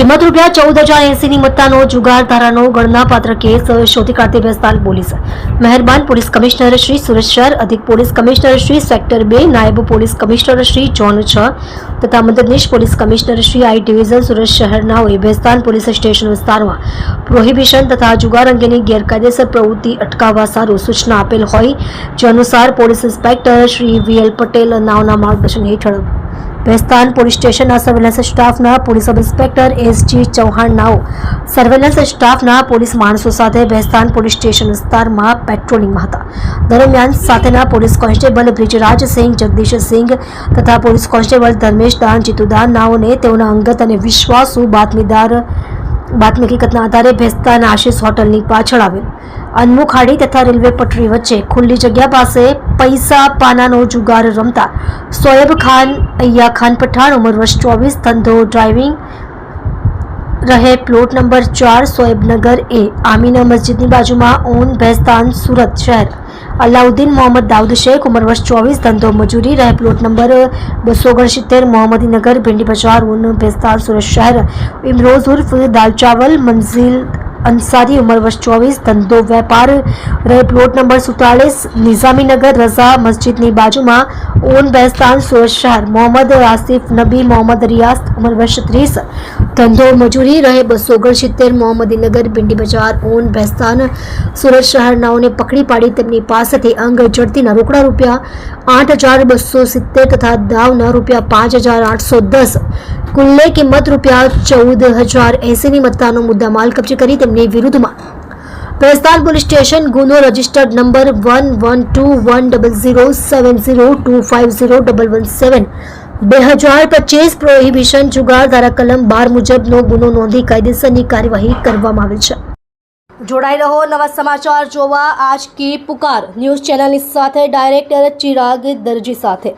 કિંમત રૂપિયા ચૌદ હજાર એસીની મત્તાનો જુગાર ધારાનો ગણનાપાત્ર કેસ શોધી કાઢતી બેસ્તાલ પોલીસ. મહેરબાન પોલીસ કમિશનર શ્રી સુરત શહેર અધિક પોલીસ કમિશનર શ્રી સેક્ટર બે, નાયબ પોલીસ કમિશનર શ્રી જોન છ તથા મદદનીશ police commissioner Shri I division Surat શહેરનાઓએ Bhestan police station વિસ્તારમાં પ્રોહિબિશન તથા જુગાર અંગેની ગેરકાયદેસર પ્રવૃત્તિ અટકાવવા સારું સૂચના આપેલ હોય જે અનુસાર police inspector Shri V L Patel નાવના માર્ગદર્શન હેઠળ ભેસ્તાન પોલીસ સ્ટેશનના સર્વેલન્સ સ્ટાફના પોલીસ ઇન્સ્પેક્ટર એસજી ચૌહાણ નાઓ. સર્વેલન્સ સ્ટાફના પોલીસ માણસો સાથે ભેસ્તાન પોલીસ સ્ટેશન વિસ્તારમાં પેટ્રોલિંગમાં હતા. દરમિયાન સાથેના પોલીસ કોન્સ્ટેબલ બ્રિજરાજસિંહ જગદીશસિંહ તથા પોલીસ કોન્સ્ટેબલ ધર્મેશ દાન જીતુદાન નાઓને તેઓના અંગત અને વિશ્વાસુ બાતમીદાર, બાતમી હકીકતના આધારે ભેસ્તાન આશીષ હોટલની પાછળ આવેલ. અનમુખાડી તથા રેલવે પટરી વચ્ચે ખુલ્લી જગ્યા પાસે પૈસા, પાનાનો જુગાર રમતા સોએબ ખાન, અય્યા ખાન પઠાણ, ઉંમર વર્ષ ચોવીસ, ધંધો, ડ્રાઇવિંગ રહે. પ્લોટ નંબર ચાર સોએબનગર એ આમીના મસ્જિદની બાજુમાં ઓન ભેસ્તાન, સુરત શહેર. અલાઉદ્દીન મોહમ્મદ દાઉદ શેખ, ઉંમર વર્ષ ચોવીસ, ધંધો, મજૂરી રહે. પ્લોટ નંબર બસો ઓગણસિત્તેર, મોહમ્મદીનગર, ભીંડી બજાર ઉન ભેસ્તાન, સુરત શહેર. ઇમરોઝ ઉર્ફ દાલ ચાવલ, મંઝિલ અંસારી ઉંમર વર્ષ ચોવીસ, ધંધો વેપાર, રહે પ્લોટ નંબર સુતાળીસ નિઝામીનગર, રઝા મસ્જિદની બાજુમાં ઓન બેસ્તાન સુરત શહેર. મોહમ્મદ આસિફ નબી, મોહમ્મદ રિયાસ ઉંમર વર્ષ ત્રીસ, ધંધો મજૂરી, રહે બસો ઓગણસિત્તેર મોહમ્મદીનગર ભીંડી બજાર, ઓન બેસ્તાન સુરત શહેરનાઓને પકડી પાડી તેમની પાસેથી અંગ જડતીના રોકડા રૂપિયા આઠ હજાર બસો સિત્તેર તથા દાવના રૂપિયા પાંચ હજાર આઠસો દસ કુલ્લે કિંમત રૂપિયા ચૌદ હજાર એંસીની મુદ્દા માલ કબજે કરી તેમની વિરુદ્ધમાં. પ્રસ્તાલ પોલીસ સ્ટેશન ગુનો registered number one one two one double zero seven zero two five zero double one seven. બે હજાર પચીસ પ્રોહિબિશન જુગાર ધારા કલમ બાર મુજબનો ગુનો નોંધી કાયદેસરની કાર્યવાહી કરવામાં આવેલ છે. જોડાઈ રહો, નવા સમાચાર જોવા. આજ કી પુકાર ન્યૂઝ ચેનલની સાથે ડાયરેક્ટર ચિરાગ દરજી સાથે.